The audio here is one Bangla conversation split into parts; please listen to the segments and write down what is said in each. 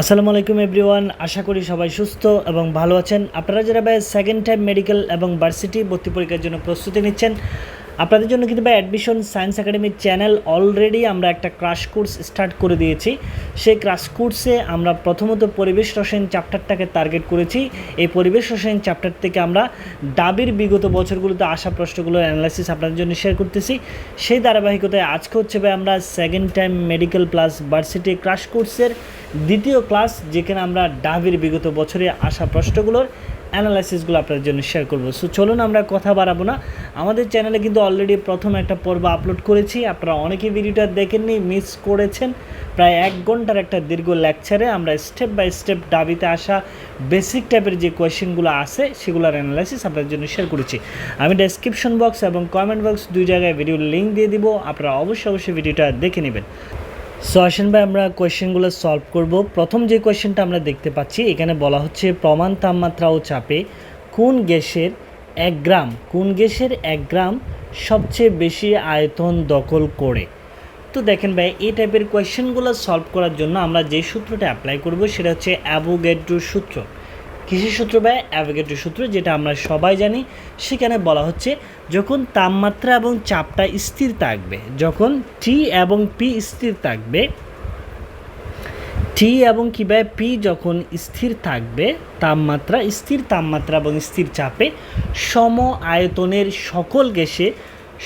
আসসালামু আলাইকুম এভরিওয়ান, আশা করি সবাই সুস্থ এবং ভালো আছেন। আপনারা যারা ভাই সেকেন্ড টাইম মেডিকেল এবং ভার্সিটি ভর্তি পরীক্ষার জন্য প্রস্তুতি নিচ্ছেন, আপনাদের জন্য কিন্তু ভাই অ্যাডমিশন সায়েন্স একাডেমির চ্যানেল অলরেডি আমরা একটা ক্রাশ কোর্স স্টার্ট করে দিয়েছি। সেই ক্রাশ কোর্সে আমরা প্রথমত পরিবেশ রসায়ন চ্যাপ্টারটাকে টার্গেট করেছি। এই পরিবেশ রসায়ন চ্যাপ্টার থেকে আমরা ডাবির বিগত বছরগুলোতে আসা প্রশ্নগুলোর অ্যানালাইসিস আপনাদের জন্য শেয়ার করতেছি। সেই ধারাবাহিকতায় আজকে হচ্ছে ভাই আমরা second time medical plus varsity crash কোর্সের দ্বিতীয় ক্লাস, যেখানে আমরা ডাবির বিগত বছরে আসা প্রশ্নগুলোর অ্যানালাইসিসগুলো আপনাদের জন্য শেয়ার করব। সো চলুন আমরা কথা বাড়াবো না। আমাদের চ্যানেলে কিন্তু অলরেডি প্রথম একটা পর্ব আপলোড করেছি। আপনারা অনেকেই ভিডিওটা দেখেননি মিস করেছেন। প্রায় এক ঘণ্টার একটা দীর্ঘ লেকচারে আমরা স্টেপ বাই স্টেপ ডাবিতে আসা বেসিক টাইপের যে কোয়েশ্চেনগুলো আছে, সেগুলোর অ্যানালাইসিস আপনাদের জন্য শেয়ার করেছি। আমি ডেসক্রিপশন বক্স এবং কমেন্ট বক্স দুই জায়গায় ভিডিওর লিঙ্ক দিয়ে দিব। আপনারা অবশ্যই অবশ্যই ভিডিওটা দেখে নেবেন। সো আসেন ভাই, আমরা কোয়েশ্চেনগুলো সলভ করব। প্রথম যে কোয়েশ্চেনটা আমরা দেখতে পাচ্ছি, এখানে বলা হচ্ছে প্রমাণ তাপমাত্রা ও চাপে কোন গ্যাসের এক গ্রাম, কোন গ্যাসের এক গ্রাম সবচেয়ে বেশি আয়তন দখল করে? তো দেখেন ভাই, এই টাইপের কোয়েশ্চেনগুলো সলভ করার জন্য আমরা যে সূত্রটা অ্যাপ্লাই করব, সেটা হচ্ছে অ্যাভোগেড্রোর সূত্র। কিসের সূত্র বা অ্যাভোগেড্রো সূত্র, যেটা আমরা সবাই জানি, সেখানে বলা হচ্ছে যখন তাপমাত্রা এবং চাপটা স্থির থাকবে, যখন টি এবং পি স্থির থাকবে টি এবং কিবা পি যখন স্থির থাকবে, তাপমাত্রা, স্থির তাপমাত্রা এবং স্থির চাপে সম আয়তনের সকল গ্যাসে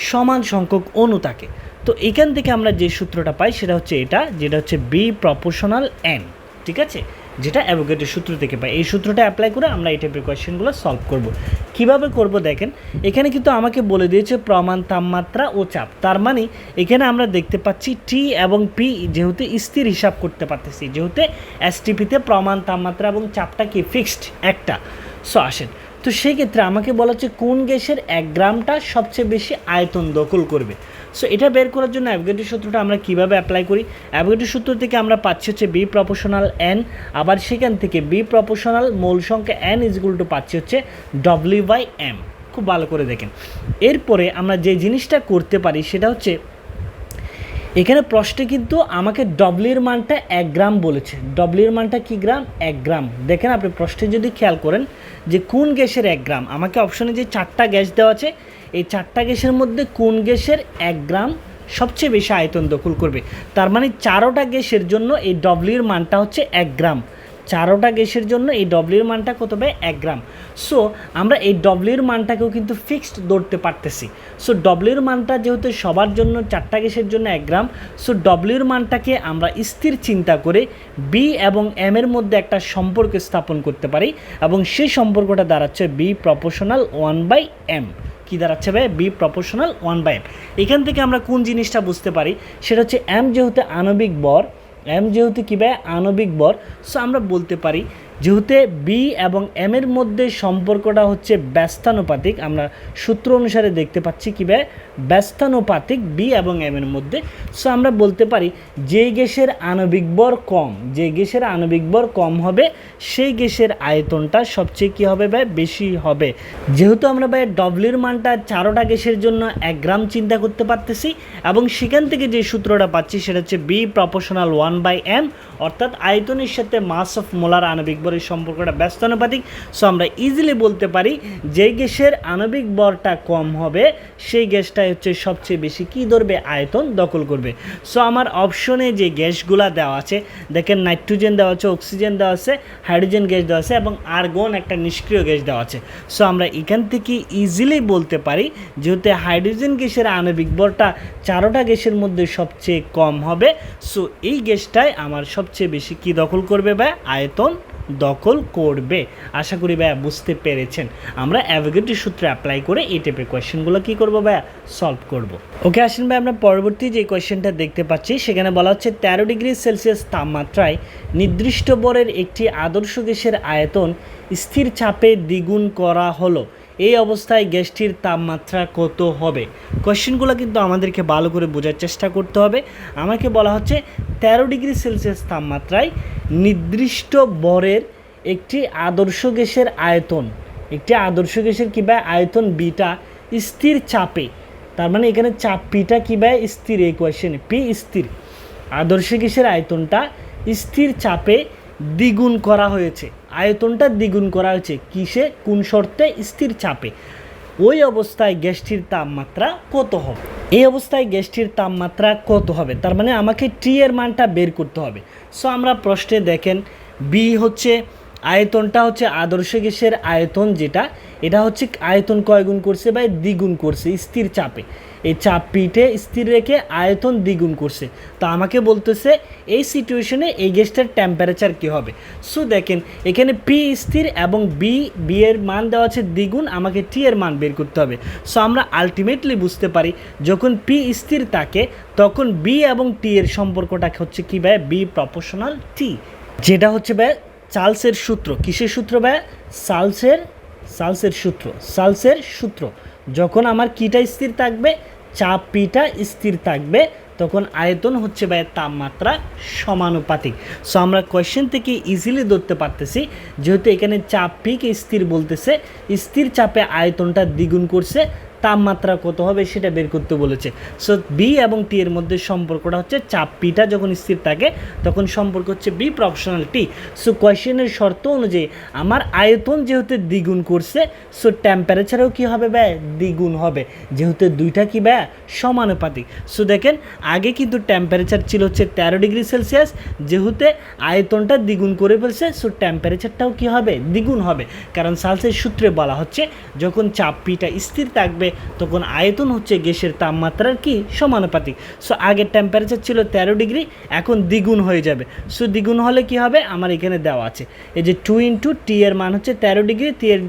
সমান সংখ্যক অণু থাকে। তো এখান থেকে আমরা যে সূত্রটা পাই, সেটা হচ্ছে এটা, যেটা হচ্ছে বি প্রপোর্শনাল এন ঠিক আছে? যেটা অ্যাভোকেটের সূত্র থেকে পাই এই সূত্রটা অ্যাপ্লাই করে আমরা এই টাইপের কোয়েশ্চেনগুলো সলভ করব। কীভাবে করব দেখেন, এখানে কিন্তু আমাকে বলে দিয়েছে প্রমাণ, তাপমাত্রা ও চাপ। তার মানে এখানে আমরা দেখতে পাচ্ছি টি এবং পি যেহেতু স্থির হিসাব করতে পারতেছি, যেহেতু এসটিপিতে প্রমাণ, তাপমাত্রা এবং চাপটা কি ফিক্সড একটা। সো আসেন। তো সেই ক্ষেত্রে আমাকে বলা হচ্ছে কোন গ্যাসের এক গ্রামটা সবচেয়ে বেশি আয়তন দখল করবে? সো এটা বের করার জন্য অ্যাভোগেটের সূত্রটা আমরা কীভাবে অ্যাপ্লাই করি? অ্যাভোগেটের সূত্র থেকে আমরা পাচ্ছি হচ্ছে বি প্রপোর্শনাল এন আবার সেখান থেকে বি প্রপোর্শনাল মূল সংখ্যা এন ইজগুল টু পাচ্ছি হচ্ছে ডব্লিউ বাই এম খুব ভালো করে দেখেন। এরপরে আমরা যে জিনিসটা করতে পারি সেটা হচ্ছে এখানে প্রশ্নে কিন্তু আমাকে ডব্লিউর মানটা এক গ্রাম বলেছে। ডব্লিউর মানটা কি গ্রাম? এক গ্রাম। দেখেন আপনি প্রশ্নে যদি খেয়াল করেন যে কোন গ্যাসের এক গ্রাম? আমাকে অপশনে যে চারটা গ্যাস দেওয়া আছে, এই চারটা গ্যাসের মধ্যে কোন গ্যাসের এক গ্রাম সবচেয়ে বেশি আয়তন দখল করবে? তার মানে চারোটা গ্যাসের জন্য এই ডব্লিউর মানটা হচ্ছে এক গ্রাম। চারোটা গ্যাসের জন্য এই ডব্লিউর মানটা কত হবে এক গ্রাম। সো আমরা এই ডব্লিউর মানটাকেও কিন্তু ফিক্সড ধরতে পারতেছি। সো ডব্লিউর মানটা যেহেতু সবার জন্য চারটা গ্যাসের জন্য এক গ্রাম সো ডব্লিউর মানটাকে আমরা স্থির চিন্তা করে বি এবং এম এর মধ্যে একটা সম্পর্ক স্থাপন করতে পারি এবং সেই সম্পর্কটা দাঁড়াচ্ছে B proportional one by M কী দাঁড়াচ্ছে ভাই? B proportional one by M এখান থেকে আমরা কোন জিনিসটা বুঝতে পারি? সেটা হচ্ছে এম যেহেতু আণবিক বর এম যেহেতু কী ব্যয় আণবিক বর সো আমরা বলতে পারি যেহেতু বি এবং এম এর মধ্যে সম্পর্কটা হচ্ছে ব্যস্তানুপাতিক, আমরা সূত্র অনুসারে দেখতে পাচ্ছি কী ভাই ব্যস্তানুপাতিক বি এবং এম এর মধ্যে। সো আমরা বলতে পারি যে গ্যাসের আণবিক বর কম যে গ্যাসের আণবিক বর কম হবে, সেই গ্যাসের আয়তনটা সবচেয়ে কী হবে ভাই বেশি হবে। যেহেতু আমরা ভাই ডব্লিউর মানটা চারোটা গ্যাসের জন্য এক গ্রাম চিন্তা করতে পারতেছি, এবং সেখান থেকে যে সূত্রটা পাচ্ছি, সেটা হচ্ছে B proportional one by M অর্থাৎ আয়তনের সাথে মাস অফ মোলার আণবিক বরের সম্পর্কটা ব্যস্তানুপাতিক সো আমরা ইজিলি বলতে পারি যে গ্যাসের আণবিক বরটা কম হবে, সেই গ্যাসটাই হচ্ছে সবচেয়ে বেশি কী ধরবে? আয়তন দখল করবে। সো আমার অপশনে যে গ্যাসগুলা দেওয়া আছে, দেখেন নাইট্রোজেন দেওয়া আছে অক্সিজেন দেওয়া আছে হাইড্রোজেন গ্যাস দেওয়া আছে এবং আর্গন একটা নিষ্ক্রিয় গ্যাস দেওয়া আছে। সো আমরা এখান থেকে ইজিলি বলতে পারি যেহেতু হাইড্রোজেন গ্যাসের আণবিক বরটা চারোটা গ্যাসের মধ্যে সবচেয়ে কম হবে সো এই গ্যাসটাই আমার সবচেয়ে বেশি কি দখল করবে বা আয়তন দখল করবে। আশা করি ভাইয়া বুঝতে পেরেছেন। আমরা অ্যাভোগেটি সূত্রে অ্যাপ্লাই করে এই টাইপের কোয়েশ্চেনগুলো কী করব ভাইয়া? সলভ করব। ওকে আসেন ভাই, আমরা পরবর্তী যে কোয়েশ্চেনটা দেখতে পাচ্ছি, সেখানে বলা হচ্ছে তেরো ডিগ্রি সেলসিয়াস তাপমাত্রায় নির্দিষ্ট বরের একটি আদর্শ গ্যাসের আয়তন স্থির চাপে দ্বিগুণ করা হলো। এই অবস্থায় গ্যাসটির তাপমাত্রা কত হবে? কোয়েশ্চেনগুলো কিন্তু আমাদেরকে ভালো করে বোঝার চেষ্টা করতে হবে। আমাকে বলা হচ্ছে তেরো ডিগ্রি সেলসিয়াস তাপমাত্রায় নির্দিষ্ট বরের একটি আদর্শ গ্যাসের আয়তন, একটি আদর্শ গ্যাসের কী বা আয়তন বিটা স্থির চাপে। তার মানে এখানে চাপ পিটা কী বা স্থির, এই কোয়েশ্চেনে পি স্থির। আদর্শ গ্যাসের আয়তনটা স্থির চাপে দ্বিগুণ করা হয়েছে। আয়তনটা দ্বিগুণ করা হয়েছে। কিসে? কোন শর্তে? স্থির চাপে। ওই অবস্থায় গ্যাসটির তাপমাত্রা কত হবে? এই অবস্থায় গ্যাসটির তাপমাত্রা কত হবে? তার মানে আমাকে টি এর মানটা বের করতে হবে। সো আমরা প্রশ্নে দেখেন বি হচ্ছে আয়তনটা হচ্ছে আদর্শ গ্যাসের আয়তন যেটা, এটা হচ্ছে আয়তন কয়গুণ করছে বা দ্বিগুণ করছে, স্থির চাপে। এই চাপ পিঠে স্থির রেখে আয়তন দ্বিগুণ করছে। তো আমাকে বলতেছে, এই সিচুয়েশনে এই গ্যাসটার টেম্পারেচার কী হবে? সো দেখেন, এখানে পি স্থির এবং বি বি এর মান দেওয়া আছে দ্বিগুণ, আমাকে টি এর মান বের করতে হবে। সো আমরা আলটিমেটলি বুঝতে পারি, যখন পি স্থির থাকে, তখন বি এবং টি এর সম্পর্কটা হচ্ছে কী ভাই? বি প্রপোর্শনাল টি যেটা হচ্ছে ভাই চার্লসের সূত্র, কিসের সূত্র ভাই? সালসের সালসের সূত্র সালসের সূত্র। যখন আমার কিটা স্থির থাকবে চাপ পিটা স্থির থাকবে, তখন আয়তন হচ্ছে ভাই তাপমাত্রা সমানুপাতিক। সো আমরা কোয়েশ্চেন থেকে ইজিলি ধরতে পারতেছি, যেহেতু এখানে চাপ পিকে স্থির বলতেছে, স্থির চাপে আয়তনটা দ্বিগুণ করছে তাপমাত্রা কত হবে সেটা বের করতে বলেছে। সো বি এবং টি এর মধ্যে সম্পর্কটা হচ্ছে চাপ পিটা যখন স্থির থাকে, তখন সম্পর্ক হচ্ছে বি প্রফেশনাল টি সো কোয়েশ্চেনের শর্ত অনুযায়ী আমার আয়তন যেহেতু দ্বিগুণ করছে সো টেম্পারেচারও কী হবে ব্যয়? দ্বিগুণ হবে। যেহেতু দুইটা কি ব্যয়? সমানুপাতিক। সো দেখেন, আগে কিন্তু টেম্পারেচার ছিল হচ্ছে তেরো ডিগ্রি সেলসিয়াস, যেহেতু আয়তনটা দ্বিগুণ করে ফেলছে সো টেম্পারেচারটাও কী হবে? দ্বিগুণ হবে। কারণ সালসের সূত্রে বলা হচ্ছে, যখন চাপ পিটা স্থির থাকবে তখন আয়তন হচ্ছে গ্যাসের তাপমাত্রার কি সমানুপাতিক। সো আগের টেম্পারেচার ছিল তেরো ডিগ্রি, এখন দ্বিগুণ হয়ে যাবে। সো দ্বিগুণ হলে কি হবে? আমার এখানে দেওয়া আছে। এই যে টু ইন্টু টি এর মান হচ্ছে তেরো ডিগ্রি টি এর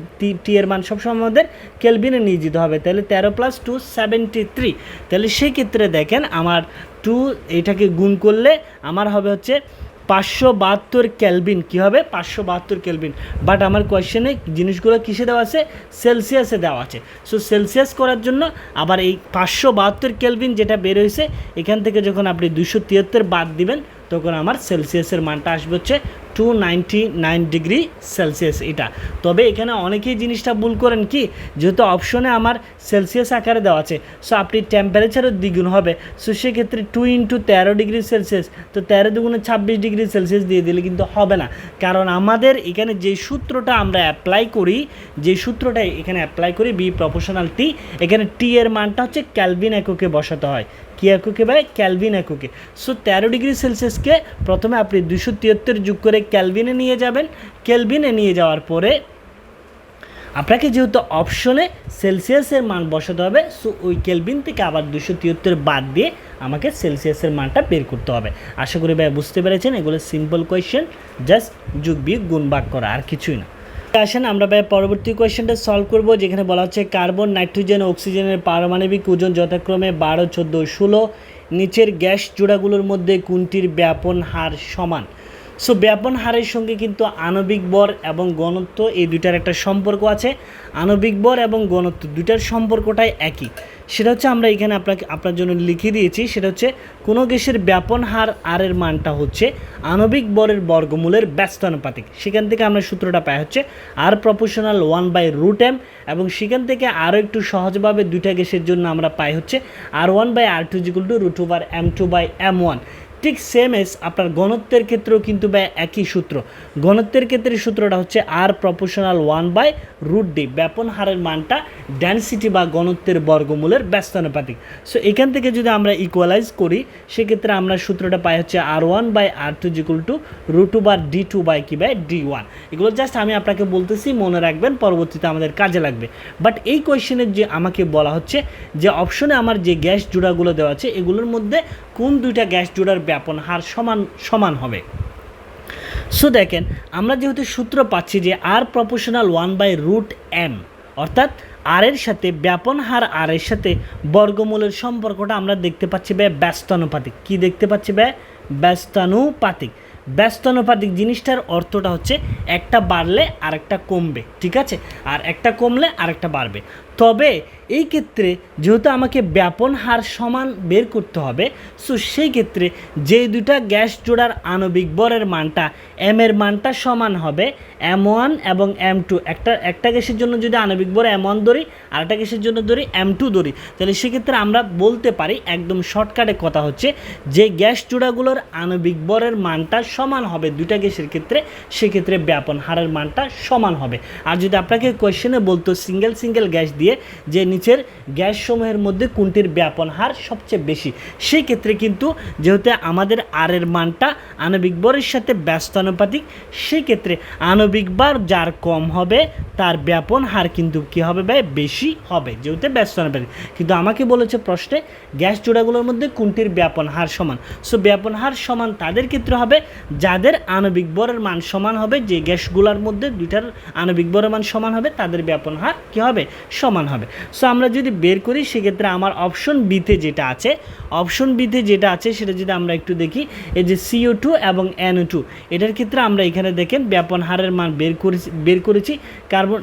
টি এর মান সবসময় আমাদের কেলভিনে নিয়ে যেতে হবে। তাহলে তেরো প্লাস টু সেভেন্টি থ্রি তাহলে সেই ক্ষেত্রে দেখেন, আমার টু এটাকে গুণ করলে আমার হবে হচ্ছে পাঁচশো বাহাত্তর ক্যালভিন কী হবে? পাঁচশো বাহাত্তর ক্যালভিন বাট আমার কোয়েশ্চেনে জিনিসগুলো কিসে দেওয়া আছে? সেলসিয়াসে দেওয়া আছে। সো সেলসিয়াস করার জন্য আবার এই পাঁচশো বাহাত্তর ক্যালভিন যেটা বের হয়েছে, এখান থেকে যখন আপনি দুশো তিয়াত্তর বাদ দিবেন, তখন আমার সেলসিয়াসের মানটা আসবে হচ্ছে টু নাইন ডিগ্রি সেলসিয়াস এটা। তবে এখানে অনেকেই জিনিসটা ভুল করেন কি, যেহেতু অপশনে আমার সেলসিয়াস আকারে দেওয়া আছে সো আপনি টেম্পারেচারও দ্বিগুণ হবে। সো সেক্ষেত্রে টু ইন্টু তেরো ডিগ্রি সেলসিয়াস তো তেরো দুগুণে ছাব্বিশ ডিগ্রি সেলসিয়াস দিয়ে দিলে কিন্তু হবে না। কারণ আমাদের এখানে যে সূত্রটা আমরা অ্যাপ্লাই করি, যে সূত্রটা এখানে অ্যাপ্লাই করি বি প্রপোর্শনাল টি এখানে টি এর মানটা হচ্ছে ক্যালভিন এককে বসাতে হয়। কী এককে ভাই ক্যালভিন এককে। সো তেরো ডিগ্রি সেলসিয়াসকে প্রথমে আপনি দুশো তিয়াত্তর যোগ করে ক্যালভিনে নিয়ে যাবেন। ক্যালভিনে নিয়ে যাওয়ার পরে আপনাকে যেহেতু অপশনে সেলসিয়াসের মান বসাতে হবে সো ওই কেলভিন থেকে আবার দুশো তিয়াত্তর বাদ দিয়ে আমাকে সেলসিয়াসের মানটা বের করতে হবে। আশা করি ভাই বুঝতে পেরেছেন, এগুলো সিম্পল কোয়েশ্চেন জাস্ট যুগ বিয়োগ গুণ ভাগ করা, আর কিছুই না। আসেন, আমরা ভাই পরবর্তী কোয়েশ্চেনটা সলভ করব, যেখানে বলা হচ্ছে কার্বন নাইট্রোজেন অক্সিজেনের পারমাণবিক ওজন যথাক্রমে বারো, চোদ্দ, ষোলো, নিচের গ্যাস জোড়াগুলোর মধ্যে কোনটির ব্যাপন হার সমান? সো ব্যাপন হারের সঙ্গে কিন্তু আণবিক বর এবং গণত্ব এই দুইটার একটা সম্পর্ক আছে। আণবিক বর এবং গণত্ব দুইটার সম্পর্কটাই একই। সেটা হচ্ছে আমরা এখানে আপনাকে, আপনার জন্য লিখে দিয়েছি, সেটা হচ্ছে কোনো গ্যাসের ব্যাপন হার আর এর মানটা হচ্ছে আণবিক বরের বর্গমূলের ব্যস্তানুপাতিক। সেখান থেকে আমরা সূত্রটা পাই হচ্ছে R proportional one by root M এবং সেখান থেকে আরও একটু সহজভাবে দুইটা গ্যাসের জন্য আমরা পাই হচ্ছে R one by R two equal to root over M two by M one ঠিক সেম এস আপনার ঘনত্বের ক্ষেত্রেও কিন্তু ব্যয় একই সূত্র। ঘনত্বের ক্ষেত্রে সূত্রটা হচ্ছে R proportional one by root D ব্যাপন হারের মানটা ডেন্সিটি বা ঘনত্বের বর্গমূলের ব্যস্তানুপাতিক। সো এখান থেকে যদি আমরা ইকুয়ালাইজ করি, সেক্ষেত্রে আমরা সূত্রটা পাই হচ্ছে R one by R two equal to root two বা ডি টু বাই কি বাই ডি ওয়ান এগুলো জাস্ট আমি আপনাকে বলতেছি, মনে রাখবেন, পরবর্তীতে আমাদের কাজে লাগবে। বাট এই কোয়েশ্চেনের যে আমাকে বলা হচ্ছে, যে অপশনে আমার যে গ্যাস জোড়াগুলো দেওয়া আছে, এগুলোর মধ্যে কোন দুইটা গ্যাস জোড়ার ব্যাপন হার সমান সমান হবে। সো দেখেন, আমরা যেহেতু সূত্র পাচ্ছি যে R proportional one by root M অর্থাৎ আর এর সাথে ব্যাপন হার আর এর সাথে বর্গমূলের সম্পর্কটা আমরা দেখতে পাচ্ছি ব্যয় ব্যস্তানুপাতিক। কি দেখতে পাচ্ছি ব্যয় ব্যস্তানুপাতিক। ব্যস্তানুপাতিক জিনিসটার অর্থটা হচ্ছে একটা বাড়লে আরেকটা কমবে, ঠিক আছে? আর একটা কমলে আরেকটা বাড়বে। তবে এই ক্ষেত্রে যেহেতু আমাকে ব্যাপন হার সমান বের করতে হবে সো সেই ক্ষেত্রে যে দুটা গ্যাস জোড়ার আণবিক বরের মানটা এম এর মানটা সমান হবে এম ওয়ান এবং এম টু একটা একটা গ্যাসের জন্য যদি আণবিক বর এম ওয়ান ধরি আর একটা গ্যাসের জন্য ধরি এম টু ধরি, তাহলে সেক্ষেত্রে আমরা বলতে পারি একদম শর্টকাটে কথা হচ্ছে যে গ্যাস জোড়াগুলোর আণবিক বরের মানটা সমান হবে দুইটা গ্যাসের ক্ষেত্রে, সেক্ষেত্রে ব্যাপন হারের মানটা সমান হবে। আর যদি আপনাকে কোয়েশ্চেনে বলতো সিঙ্গেল সিঙ্গেল গ্যাস দিয়ে যে নিচের গ্যাস সমূহের মধ্যে কোনটির ব্যাপন হার সবচেয়ে বেশি। সেই ক্ষেত্রে কিন্তু যেহেতু আমাদের আর এর মানটা আণবিক বরের সাথে ব্যস্তানুপাতিক সেই ক্ষেত্রে আণবিক বার যার কম হবে, তার ব্যাপন হার কিন্তু কী হবে ভাই? বেশি হবে, যেহেতু ব্যস্তানুপাতিক কিন্তু আমাকে বলেছে প্রশ্নে, গ্যাস জোড়াগুলোর মধ্যে কোনটির ব্যাপন হার সমান? সো, ব্যাপন হার সমান তাদের ক্ষেত্রে হবে, যাদের আণবিক বরের মান সমান হবে, যে গ্যাসগুলোর মধ্যে দুইটার আণবিক বরের মান সমান হবে, তাদের ব্যাপন হার কী হবে? সমান হবে। সো আমরা যদি বের করি, সেক্ষেত্রে আমার অপশন বিতে যেটা আছে অপশন বিতে যেটা আছে, সেটা যদি আমরা একটু দেখি, এই যে সিও টু এবং এনও টু এটার ক্ষেত্রে আমরা এখানে দেখেন, ব্যাপন হারের মান বের করেছি বের করেছি। কার্বন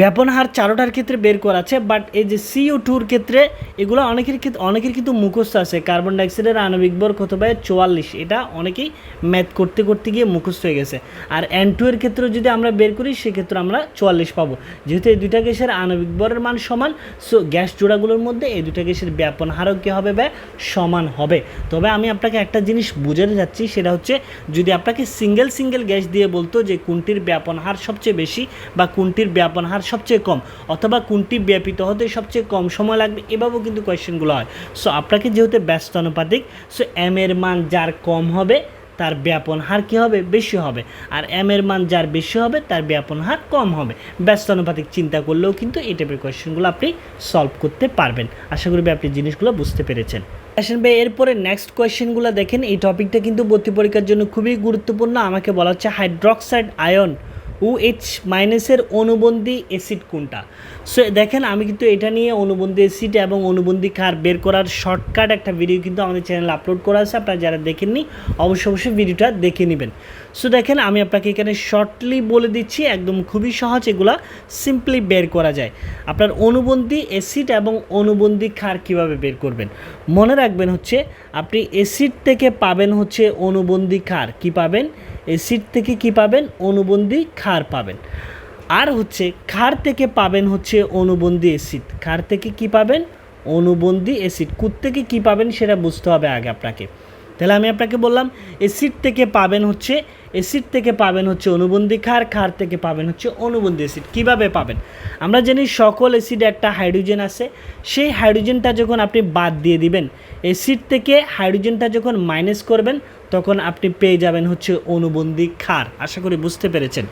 ব্যাপন হার চারোটার ক্ষেত্রে বের করা আছে বাট এই যে সিও টুর ক্ষেত্রে এগুলো অনেকের ক্ষেত্রে অনেকের কিন্তু মুখস্থ আছে। কার্বন ডাইঅক্সাইডের আণবিক ভর কত পায় চুয়াল্লিশ, এটা অনেকেই ম্যাথ করতে করতে গিয়ে মুখস্থ হয়ে গেছে। আর এন টু এর ক্ষেত্রে যদি আমরা বের করি, সেক্ষেত্রে আমরা চুয়াল্লিশ পাবো। যেহেতু এই দুইটা গ্যাসের আণবিক ভরের মান সমান সো গ্যাস জোড়াগুলোর মধ্যে এই দুইটা গ্যাসের ব্যাপন হারও কী হবে ব্যয় সমান হবে? তবে আমি আপনাকে একটা জিনিস বুঝাতে যাচ্ছি, সেটা হচ্ছে যদি আপনাকে সিঙ্গেল সিঙ্গেল গ্যাস দিয়ে বলতো যে কোনটির ব্যাপন হার সবচেয়ে বেশি বা কোনটির ব্যাপন হার সবচেয়ে কম, অথবা কোনটি ব্যাপিত হতে সবচেয়ে কম সময় লাগবে এভাবেও কিন্তু কোয়েশ্চেনগুলো হয়। সো আপনাকে যেহেতু ব্যস্ত অনুপাতিক সো এম এর মান যার কম হবে, তার ব্যাপন হার কী হবে? বেশি হবে। আর এম এর মান যার বেশি হবে, তার ব্যাপন হার কম হবে। ব্যস্ত অনুপাতিক চিন্তা করলেও কিন্তু এই টাইপের কোয়েশ্চেনগুলো আপনি সলভ করতে পারবেন। আশা করি আপনি জিনিসগুলো বুঝতে পেরেছেন। আসেন ভাই, এরপরে নেক্সট কোয়েশ্চেনগুলো দেখেন। এই টপিকটা কিন্তু ভর্তি পরীক্ষার জন্য খুবই গুরুত্বপূর্ণ। আমাকে বলা হচ্ছে হাইড্রক্সাইড আয়ন ও এইচ মাইনাসের অনুবন্ধী অ্যাসিড কোনটা? সো দেখেন, আমি কিন্তু এটা নিয়ে অনুবন্ধী অ্যাসিড এবং অনুবন্ধী কার বের করার শর্টকাট একটা ভিডিও কিন্তু আমাদের চ্যানেলে আপলোড করা আছে। আপনারা যারা দেখেননি, অবশ্যই অবশ্যই ভিডিওটা দেখে নেবেন। সো দেখেন, আমি আপনাকে এখানে শর্টলি বলে দিচ্ছি, একদম খুবই সহজ এগুলা সিম্পলি বের করা যায়। আপনার অনুবন্ধী অ্যাসিড এবং অনুবন্ধী ক্ষার কীভাবে বের করবেন? মনে রাখবেন হচ্ছে, আপনি অ্যাসিড থেকে পাবেন হচ্ছে অনুবন্ধী ক্ষার। কি পাবেন? অ্যাসিড থেকে কি পাবেন? অনুবন্ধী খার পাবেন। আর হচ্ছে, খার থেকে পাবেন হচ্ছে অনুবন্ধী অ্যাসিড খার থেকে কি পাবেন? অনুবন্ধী অ্যাসিড কুত থেকে কি পাবেন সেটা বুঝতে হবে আগে আপনাকে। তাহলে আমি আপনাকে বললাম অ্যাসিড থেকে পাবেন হচ্ছে অ্যাসিড থেকে পাবেন হচ্ছে অনুবন্ধী খার খার থেকে পাবেন হচ্ছে অনুবন্ধী অ্যাসিড কীভাবে পাবেন? আমরা জানি সকল অ্যাসিডে একটা হাইড্রোজেন আছে। সেই হাইড্রোজেনটা যখন আপনি বাদ দিয়ে দিবেন অ্যাসিড থেকে হাইড্রোজেনটা যখন মাইনাস করবেন তখন আপনি পেয়ে যাবেন হচ্ছে অনুবন্ধী খার। আশা করি বুঝতে পেরেছেন।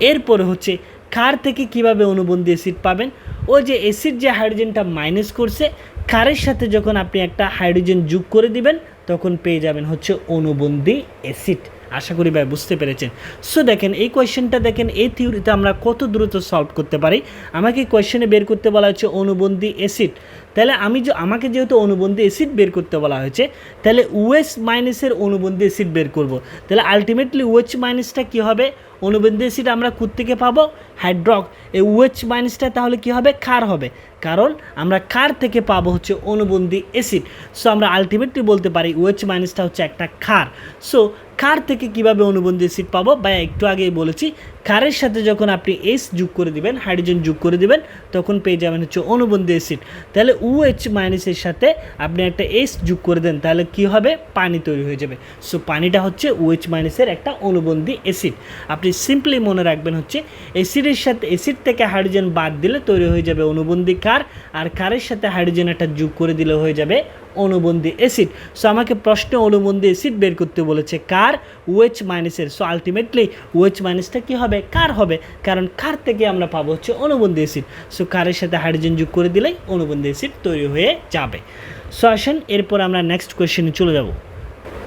এরপর হচ্ছে খার থেকে কীভাবে অনুবন্ধী অ্যাসিড পাবেন? ও যে অ্যাসিড যে হাইড্রোজেনটা মাইনাস করছে, খারের সাথে যখন আপনি একটা হাইড্রোজেন যোগ করে দিবেন, তখন পেয়ে যাবেন হচ্ছে অনুবন্ধী অ্যাসিড আশা করি ভাই বুঝতে পেরেছেন। সো দেখেন, এই কোয়েশ্চেনটা দেখেন, এই থিওরিতে আমরা কত দ্রুত সলভ করতে পারি। আমাকে কোয়েশ্চেনে বের করতে বলা হচ্ছে অনুবন্ধী অ্যাসিড। তাহলে আমি যে, আমাকে যেহেতু অনুবন্ধী অ্যাসিড বের করতে বলা হয়েছে, তাহলে ওয়েস মাইনাসের অনুবন্ধী অ্যাসিড বের করব। তাহলে আলটিমেটলি ওয়েচ মাইনাসটা কী হবে? অনুবন্ধী অ্যাসিড আমরা থেকে পাবো? হাইড্রক এই ওয়েচ মাইনাসটা তাহলে কী হবে? ক্ষার হবে। কারণ আমরা ক্ষার থেকে পাবো হচ্ছে অনুবন্ধী অ্যাসিড। সো আমরা আলটিমেটলি বলতে পারি ওয়েচ মাইনাসটা হচ্ছে একটা ক্ষার। সো ক্ষার থেকে কীভাবে অনুবন্ধী অ্যাসিড পাবো? বা একটু আগেই বলেছি ক্ষারের সাথে যখন আপনি এস যোগ করে দিবেন হাইড্রোজেন যোগ করে দিবেন, তখন পেয়ে যাবেন হচ্ছে অনুবন্ধী অ্যাসিড তাহলে ওএইচ মাইনাসের সাথে আপনি একটা এস যোগ করে দেন, তাহলে কি হবে? পানি তৈরি হয়ে যাবে। সো পানিটা হচ্ছে ওএইচ মাইনাসের একটা অনুবন্ধী অ্যাসিড আপনি সিম্পলি মনে রাখবেন হচ্ছে অ্যাসিডের সাথে অ্যাসিড থেকে হাইড্রোজেন বাদ দিলে তৈরি হয়ে যাবে অনুবন্ধী ক্ষার আর ক্ষারের সাথে হাইড্রোজেন একটা যোগ করে দিলে হয়ে যাবে অনুবন্ধী অ্যাসিড সো আমাকে প্রশ্নে অনুবন্ধী অ্যাসিড বের করতে বলেছে, কার? ওয়েচ মাইনাসের সো আলটিমেটলি ওয়েচ মাইনাসটা কী হবে? কার হবে? কারণ কার থেকে আমরা পাবো হচ্ছে অনুবন্ধী অ্যাসিড সো কারের সাথে হাইড্রোজেন যোগ করে দিলেই অনুবন্ধী অ্যাসিড তৈরি হয়ে যাবে। সো আসেন, এরপর আমরা নেক্সট কোয়েশ্চেনে চলে যাব।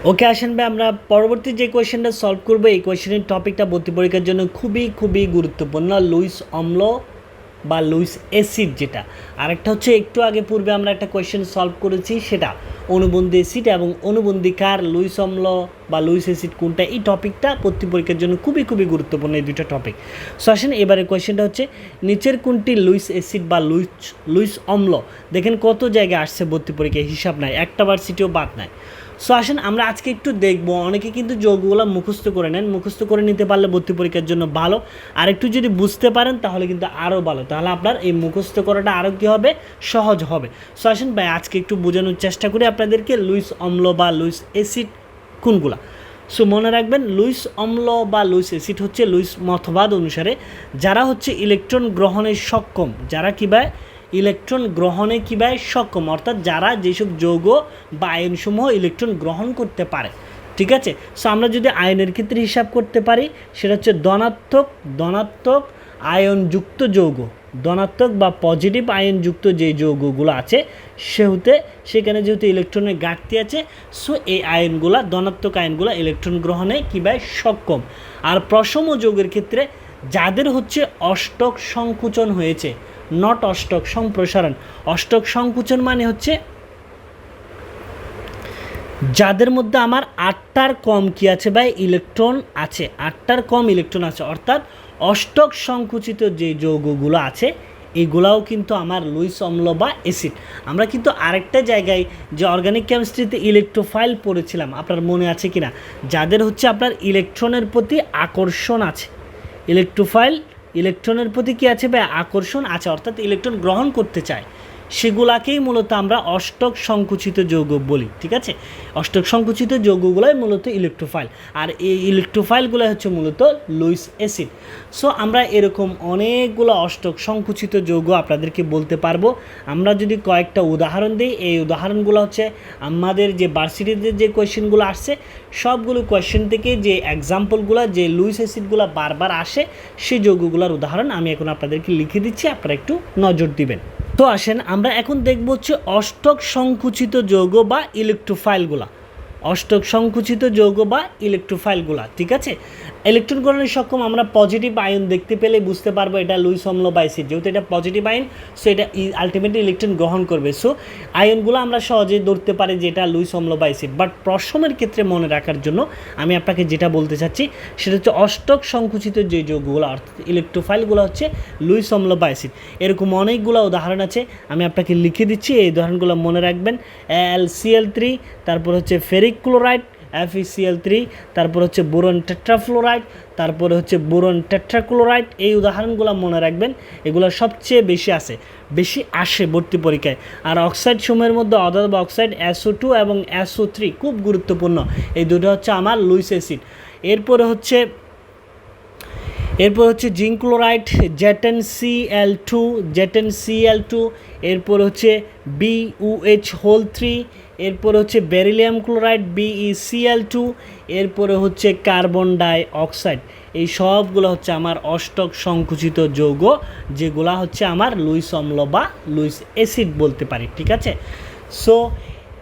ওকে আসেন ভাই, আমরা পরবর্তী যে কোয়েশ্চেনটা সলভ করব, এই কোয়েশ্চেনের টপিকটা ভর্তি পরীক্ষার জন্য খুবই খুবই গুরুত্বপূর্ণ। লুইস অম্ল বা লুইস অ্যাসিড যেটা। আরেকটা হচ্ছে, একটু আগে পূর্বে আমরা একটা কোয়েশ্চেন সলভ করেছি, সেটা অনুবন্ধী অ্যাসিড এবং অনুবন্ধী কার, লুইস অম্ল বা লুইস অ্যাসিড কোনটা? এই টপিকটা ভর্তি পরীক্ষার জন্য খুবই খুবই গুরুত্বপূর্ণ এই দুইটা টপিক সো আসেন, এবারে কোয়েশ্চেনটা হচ্ছে, নিচের কোনটি লুইস অ্যাসিড বা লুইস লুইস অম্ল? দেখেন কত জায়গায় আসছে ভর্তি পরীক্ষায়, হিসাব নাই, একটা ভার্সিটিও বাদ নাই। সো আসেন, আমরা আজকে একটু দেখব। অনেকে কিন্তু যোগগুলো মুখস্থ করে নেন। মুখস্থ করে নিতে পারলে ভর্তি পরীক্ষার জন্য ভালো। আর একটু যদি বুঝতে পারেন, তাহলে কিন্তু আরও ভালো। তাহলে আপনার এই মুখস্থ করাটা আরও কী হবে? সহজ হবে। সো আসেন, ভাই, আজকে একটু বোঝানোর চেষ্টা করি আপনাদেরকে লুইস অম্ল বা লুইস অ্যাসিড কোনগুলা। সো মনে রাখবেন, লুইস অম্ল বা লুইস অ্যাসিড হচ্ছে লুইস মতবাদ অনুসারে যারা হচ্ছে ইলেকট্রন গ্রহণে সক্ষম, যারা কী কীভাবে ইলেকট্রন গ্রহণে কীভাবে সক্ষম? অর্থাৎ যারা যেসব যৌগ বা আয়নসমূহ ইলেকট্রন গ্রহণ করতে পারে। ঠিক আছে? সো আমরা যদি আয়নের ক্ষেত্রে হিসাব করতে পারি, সেটা হচ্ছে ধনাত্মক ধনাত্মক আয়নযুক্ত যৌগ। ধনাত্মক বা পজিটিভ আয়নযুক্ত যে যৌগগুলো আছে, সেহেতু, সেখানে যেহেতু ইলেকট্রনের ঘাটতি আছে সো এই আয়নগুলা, ধনাত্মক আয়নগুলো ইলেকট্রন গ্রহণে কীভাবে সক্ষম? আর প্রসম যৌগের ক্ষেত্রে যাদের হচ্ছে অষ্টক সংকুচন হয়েছে নট অষ্টক সম্প্রসারণ। অষ্টক সংকুচন মানে হচ্ছে যাদের মধ্যে আমার আটটার কম কি আছে বা ইলেকট্রন আছে? আটটার কম ইলেকট্রন আছে, অর্থাৎ অষ্টক সংকুচিত যে যৌগগুলো আছে, এগুলাও কিন্তু আমার লুইস অম্ল বা অ্যাসিড। আমরা কিন্তু আরেকটা জায়গায় যে অর্গানিক কেমিস্ট্রিতে ইলেকট্রোফাইল পড়েছিলাম, আপনার মনে আছে কি না যাদের হচ্ছে আপনার ইলেকট্রনের প্রতি আকর্ষণ আছে। ইলেকট্রোফাইল ইলেকট্রনের প্রতি কী আছে বা আকর্ষণ? আছে অর্থাৎ ইলেকট্রন গ্রহণ করতে চায়। সেগুলাকেই মূলত আমরা অষ্টক সংকুচিত যৌগ বলি, ঠিক আছে? অষ্টক সংকুচিত যৌগগুলোই মূলত ইলেকট্রোফাইল আর এই ইলেকট্রোফাইলগুলো হচ্ছে মূলত লুইস অ্যাসিড সো আমরা এরকম অনেকগুলো অষ্টক সংকুচিত যৌগ আপনাদেরকে বলতে পারব। আমরা যদি কয়েকটা উদাহরণ দিই, এই উদাহরণগুলো হচ্ছে আমাদের যে ভার্সিটিতে যে কোয়েশ্চেনগুলো আসছে, সবগুলো কোয়েশ্চেন থেকে যে এক্সাম্পলগুলো যে লুইস অ্যাসিডগুলো বারবার আসে, সেই যৌগগুলোর উদাহরণ আমি এখন আপনাদেরকে লিখে দিচ্ছি, আপনারা একটু নজর দিবেন। তো আসেন, আমরা এখন দেখব হচ্ছে অষ্টক সংকুচিত যৌগ বা ইলেকট্রোফাইলগুলা অষ্টক সংকুচিত যৌগ বা ইলেকট্রোফাইলগুলা ঠিক আছে? ইলেকট্রন গ্রহণের সক্ষম, আমরা পজিটিভ আয়ন দেখতে পেলে বুঝতে পারব এটা লুইস অম্ল বা অ্যাসিড যেহেতু এটা পজিটিভ আয়ন সো এটা আলটিমেটলি ইলেকট্রন গ্রহণ করবে। সো আয়নগুলো আমরা সহজেই ধরতে পারি যে এটা লুইস অম্ল বা অ্যাসিড বাট প্রশ্নের ক্ষেত্রে মনে রাখার জন্য আমি আপনাকে যেটা বলতে চাচ্ছি, সেটা হচ্ছে অষ্টক সংকুচিত যে যৌগগুলো, অর্থাৎ ইলেকট্রোফাইলগুলো হচ্ছে লুইস অম্ল বা অ্যাসিড এরকম অনেকগুলো উদাহরণ আছে, আমি আপনাকে লিখে দিচ্ছি, এই উদাহরণগুলো মনে রাখবেন। এল সিএল থ্রি, তারপর হচ্ছে ফেরিক ক্লোরাইড এফইসিএল থ্রি তারপর হচ্ছে বোরন টেট্রাফ্লোরাইড, তারপরে হচ্ছে বোরন টেট্রাক্লোরাইড, এই উদাহরণগুলো মনে রাখবেন, এগুলো সবচেয়ে বেশি আসে বেশি আসে ভর্তি পরীক্ষায়। আর অক্সাইড সময়ের মধ্যে অথবা অক্সাইড অ্যাসো টু এবং অ্যাসো থ্রি খুব গুরুত্বপূর্ণ, এই দুটো হচ্ছে আমার লুইস অ্যাসিড। এরপরে হচ্ছে, এরপর হচ্ছে zinc chloride, Zn C L two Zn C L two এরপর হচ্ছে বিউএইচ হোল থ্রি এরপর হচ্ছে beryllium chloride Be Cl two এরপরে হচ্ছে কার্বন ডাই অক্সাইড। এই সবগুলো হচ্ছে আমার অষ্টক সংকুচিত যৌগ, যেগুলা হচ্ছে আমার লুইস অম্ল বা লুইস অ্যাসিড বলতে পারি, ঠিক আছে? সো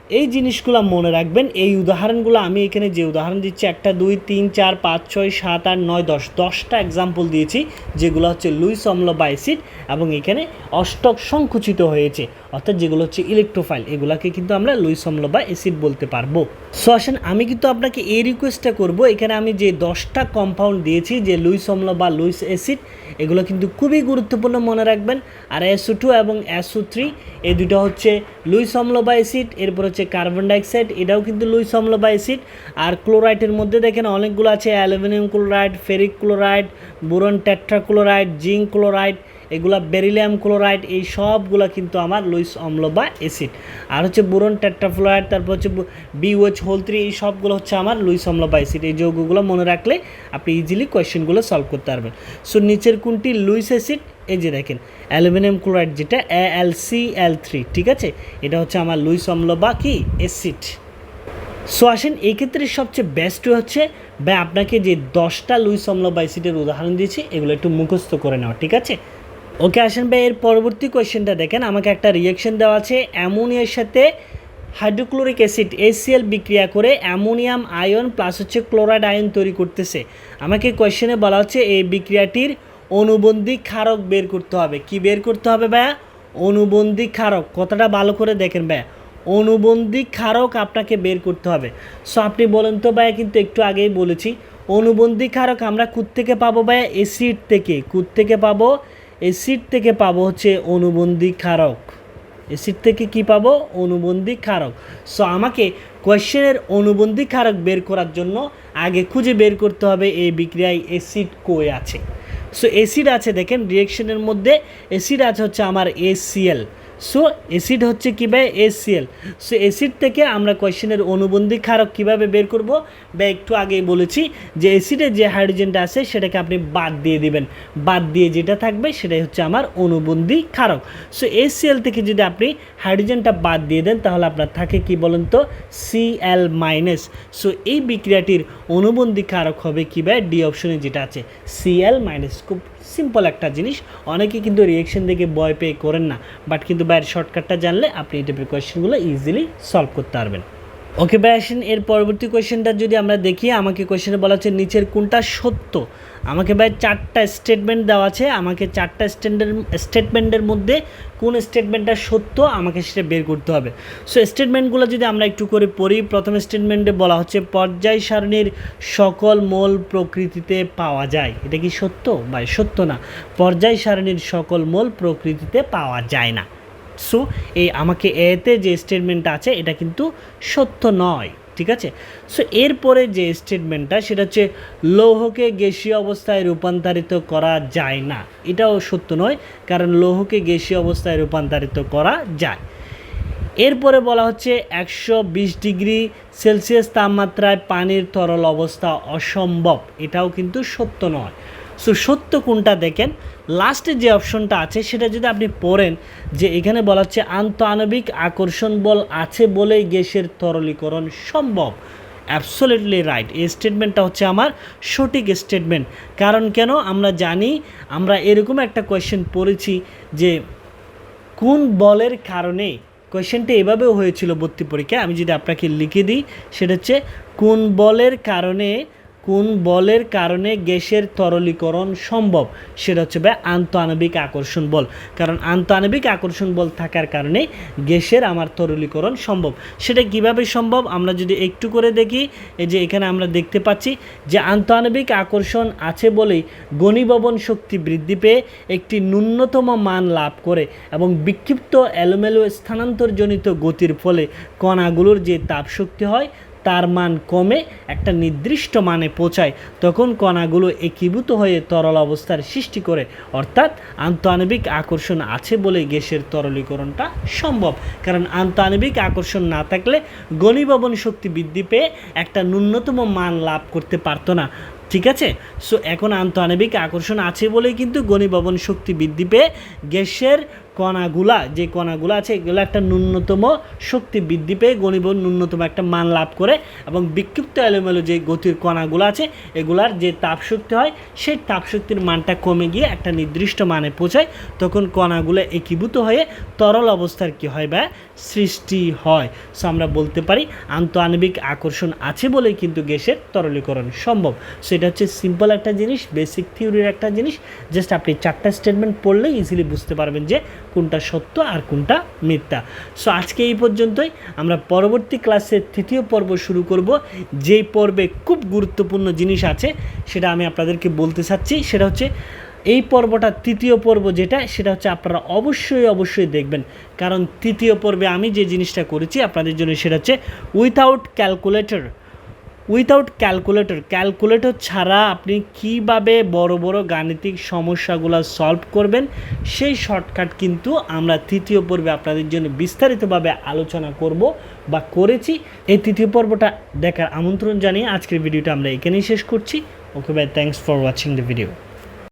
এই জিনিসগুলো মনে রাখবেন, এই উদাহরণগুলো আমি এখানে যে উদাহরণ দিচ্ছি, একটা, দুই, তিন, চার, পাঁচ, ছয়, সাত, আট, নয়, দশ, দশটা এক্সাম্পল দিয়েছি, যেগুলো হচ্ছে লুইস অম্ল বা অ্যাসিড এবং এখানে অষ্টক সংকুচিত হয়েছে। অর্থাৎ যেগুলো হচ্ছে ইলেকট্রোফাইল এগুলাকে কিন্তু আমরা লুইস অম্ল বা অ্যাসিড বলতে পারব। সো আসেন, আমি কিন্তু আপনাকে এই রিকোয়েস্টটা করব। এখানে আমি যে দশটা কম্পাউন্ড দিয়েছি, যে লুইস অম্ল বা লুইস অ্যাসিড এগুলো কিন্তু খুবই গুরুত্বপূর্ণ মনে রাখবেন। আর এসও টু এবং এসও থ্রি এই দুটো হচ্ছে লুইস অম্ল বা অ্যাসিড এরপর হচ্ছে কার্বন ডাইঅক্সাইড এটাও কিন্তু লুইস অম্ল বা অ্যাসিড আর ক্লোরাইডের মধ্যে দেখেন অনেকগুলো আছে aluminium chloride ferric chloride boron tetrachloride zinc chloride এগুলা বেরিলিয়াম ক্লোরাইড, এই সবগুলো কিন্তু আমার লুইস অম্ল বা অ্যাসিড। আর হচ্ছে বোরন, টেট্রাফ্লোরাইড, তারপর হচ্ছে বিওএইচ হোল থ্রি, এই সবগুলো হচ্ছে আমার লুইস অম্ল বা অ্যাসিড। এই যৌগগুলো মনে রাখলে আপনি ইজিলি কোয়েশ্চেনগুলো সলভ করতে পারবেন। সো নিচের কোনটি লুইস অ্যাসিড? এই যে দেখেন, অ্যালুমিনিয়াম ক্লোরাইড যেটা এ এল সি এল থ্রি ঠিক আছে? এটা হচ্ছে আমার লুইস অম্ল বা কি? অ্যাসিড। সো আসেন এই ক্ষেত্রে সবচেয়ে বেস্ট হচ্ছে বা আপনাকে যে দশটা লুইস অম্ল বা অ্যাসিডের উদাহরণ দিয়েছি, এগুলো একটু মুখস্থ করে নেওয়া, ঠিক আছে? ওকে, আসেন ভাই, এর পরবর্তী কোয়েশ্চেনটা দেখেন। আমাকে একটা রিয়েকশন দেওয়া আছে। অ্যামোনিয়ার সাথে হাইড্রোক্লোরিক অ্যাসিড এসিএল বিক্রিয়া করে অ্যামোনিয়াম আয়ন প্লাস হচ্ছে ক্লোরাইড আয়ন তৈরি করতেছে। আমাকে কোয়েশ্চেনে বলা হচ্ছে, এই বিক্রিয়াটির অনুবন্ধী ক্ষারক বের করতে হবে। কি বের করতে হবে ভাইয়া? অনুবন্ধী ক্ষারক। কথাটা ভালো করে দেখেন ভাইয়া। অনুবন্ধী ক্ষারক আপনাকে বের করতে হবে। সো আপনি বলেন তো ভাইয়া, কিন্তু একটু আগেই বলেছি। অনুবন্ধী ক্ষারক আমরা থেকে পাবো ভাইয়া? এসিড থেকে। থেকে পাবো? এসিড থেকে পাবো হচ্ছে অনুবন্ধী ক্ষারক। এসিড থেকে কি পাবো? অনুবন্ধী ক্ষারক। সো আমাকে কোয়েশ্চেনের অনুবন্ধী ক্ষারক বের করার জন্য আগে খুঁজে বের করতে হবে এই বিক্রিয়ায় এসিড কই আছে। সো এসিড আছে দেখেন রিয়েকশনের মধ্যে এসিড আছে হচ্ছে আমার এসিএল সো অ্যাসিড হচ্ছে কী ভাই? এসিএল সো অ্যাসিড থেকে আমরা কোয়েশ্চেনের অনুবন্ধী ক্ষারক কীভাবে বের করব? বা একটু আগেই বলেছি যে অ্যাসিডের যে হাইড্রোজেনটা আছে, সেটাকে আপনি বাদ দিয়ে দিবেন। বাদ দিয়ে যেটা থাকবে, সেটাই হচ্ছে আমার অনুবন্ধী ক্ষারক। সো এসিএল থেকে যদি আপনি হাইড্রোজেনটা বাদ দিয়ে দেন, তাহলে আপনার থাকে কি বলেন তো? সিএল মাইনাস সো এই বিক্রিয়াটির অনুবন্ধী কারক হবে কী ভাই? ডি অপশনে যেটা আছে সিএল মাইনাস খুব সিম্পল একটা জিনিস। অনেকে কিন্তু রিয়েকশন দেখে ভয় পেয়ে করেন না। বাট কিন্তু বাইরের শর্টকাটটা জানলে আপনি এই টাইপের কোয়েশ্চেনগুলো ইজিলি সলভ করতে পারবেন। ওকে ভাই, আসেন, এর পরবর্তী কোয়েশ্চেনটা যদি আমরা দেখি, আমাকে কোয়েশ্চেনে বলা হচ্ছে, নিচের কোনটা সত্য? আমাকে ভাই চারটা স্টেটমেন্ট দেওয়া আছে, আমাকে চারটা স্ট্যান্ডের স্টেটমেন্টের মধ্যে কোন স্টেটমেন্টটা সত্য, আমাকে সেটা বের করতে হবে। সো স্টেটমেন্টগুলো যদি আমরা একটু করে পড়ি, প্রথম স্টেটমেন্টে বলা হচ্ছে, পর্যায় সারণীর সকল মোল প্রকৃতিতে পাওয়া যায়। এটা কি সত্য? ভাই, সত্য না। পর্যায় সারণীর সকল মোল প্রকৃতিতে পাওয়া যায় না। সো এই আমাকে এতে যে স্টেটমেন্টটা আছে, এটা কিন্তু সত্য নয়, ঠিক আছে? সো এরপরে যে স্টেটমেন্টটা সেটা হচ্ছে লৌহকে গ্যাসীয় অবস্থায় রূপান্তরিত করা যায় না। এটাও সত্য নয়, কারণ লৌহকে গ্যাসীয় অবস্থায় রূপান্তরিত করা যায়। এরপরে বলা হচ্ছে একশো বিশ ডিগ্রি সেলসিয়াস তাপমাত্রায় পানির তরল অবস্থা অসম্ভব, এটাও কিন্তু সত্য নয়। সো সত্য কোনটা দেখেন? লাস্টে যে অপশনটা আছে, সেটা যদি আপনি পড়েন, যে এখানে বলা হচ্ছে আন্তঃআণবিক আকর্ষণ বল আছে বলেই গ্যাসের তরলীকরণ সম্ভব। অ্যাবসোলিটলি রাইট এই স্টেটমেন্টটা হচ্ছে আমার সঠিক স্টেটমেন্ট কারণ কেন? আমরা জানি, আমরা এরকম একটা কোয়েশ্চেন পড়েছি যে কোন বলের কারণে কোয়েশ্চেনটা এভাবেও হয়েছিল ভর্তি পরীক্ষায়? আমি যদি আপনাকে লিখে দিই, সেটা হচ্ছে কোন বলের কারণে কোন বলের কারণে গ্যাসের তরলীকরণ সম্ভব? সেটা হচ্ছে ভাই আন্তঃআণবিক আকর্ষণ বল। কারণ আন্তঃআণবিক আকর্ষণ বল থাকার কারণে গ্যাসের আমার তরলীকরণ সম্ভব। সেটা কীভাবে সম্ভব? আমরা যদি একটু করে দেখি, এই যে এখানে আমরা দেখতে পাচ্ছি যে আন্তঃআণবিক আকর্ষণ আছে বলেই ঘনীভবন শক্তি বৃদ্ধি পেয়ে একটি ন্যূনতম মান লাভ করে এবং বিক্ষিপ্ত এলোমেলো স্থানান্তরজনিত গতির ফলে কণাগুলোর যে তাপশক্তি হয় তার মান কমে, একটা নির্দিষ্ট মানে পৌঁছায়। তখন কণাগুলো একীভূত হয়ে তরল অবস্থার সৃষ্টি করে। অর্থাৎ আন্তঃআণবিক আকর্ষণ আছে বলে গ্যাসের তরলীকরণটা সম্ভব। কারণ আন্তঃআণবিক আকর্ষণ না থাকলে ঘনীভবন শক্তি বৃদ্ধি পেয়ে একটা ন্যূনতম মান লাভ করতে পারতো না। ঠিক আছে? সো এখন আন্তঃআণবিক আকর্ষণ আছে বলেই কিন্তু ঘনীভবন শক্তি বৃদ্ধি পেয়ে গ্যাসের কণাগুলা, যে কণাগুলো আছে, এগুলো একটা ন্যূনতম শক্তি বৃদ্ধি পেয়ে ঘনীভবন ন্যূনতম একটা মান লাভ করে এবং বিক্ষিপ্ত এলোমেলো যে গতির কণাগুলো আছে, এগুলার যে তাপশক্তি হয়, সেই তাপশক্তির মানটা কমে গিয়ে একটা নির্দিষ্ট মানে পৌঁছায়। তখন কণাগুলো একীভূত হয়ে তরল অবস্থার কি হয় বা সৃষ্টি হয়। সো আমরা বলতে পারি আন্তঃআণবিক আকর্ষণ আছে বলেই কিন্তু গ্যাসের তরলীকরণ সম্ভব। সেটা হচ্ছে সিম্পল একটা জিনিস বেসিক থিওরির একটা জিনিস। জাস্ট আপনি চারটা স্টেটমেন্ট পড়লেই ইজিলি বুঝতে পারবেন যে কোনটা সত্য আর কোনটা মিথ্যা। সো আজকে এই পর্যন্তই। আমরা পরবর্তী ক্লাসের তৃতীয় পর্ব শুরু করব। যেই পর্বে খুব গুরুত্বপূর্ণ জিনিস আছে, সেটা আমি আপনাদেরকে বলতে চাচ্ছি, সেটা হচ্ছে এই পর্বটা তৃতীয় পর্ব যেটা, সেটা হচ্ছে আপনারা অবশ্যই অবশ্যই দেখবেন। কারণ তৃতীয় পর্বে আমি যে জিনিসটা করেছি আপনাদের জন্য, সেটা হচ্ছে without calculator without calculator calculator ছাড়া আপনি কীভাবে বড় বড় গাণিতিক সমস্যাগুলো সলভ করবেন, সেই শর্টকাট কিন্তু আমরা তৃতীয় পর্বে আপনাদের জন্য বিস্তারিতভাবে আলোচনা করব বা করেছি। এই তৃতীয় পর্বটা দেখার আমন্ত্রণ জানিয়ে আজকের ভিডিওটা আমরা এখানেই শেষ করছি। ওকে ভাই thanks for watching the video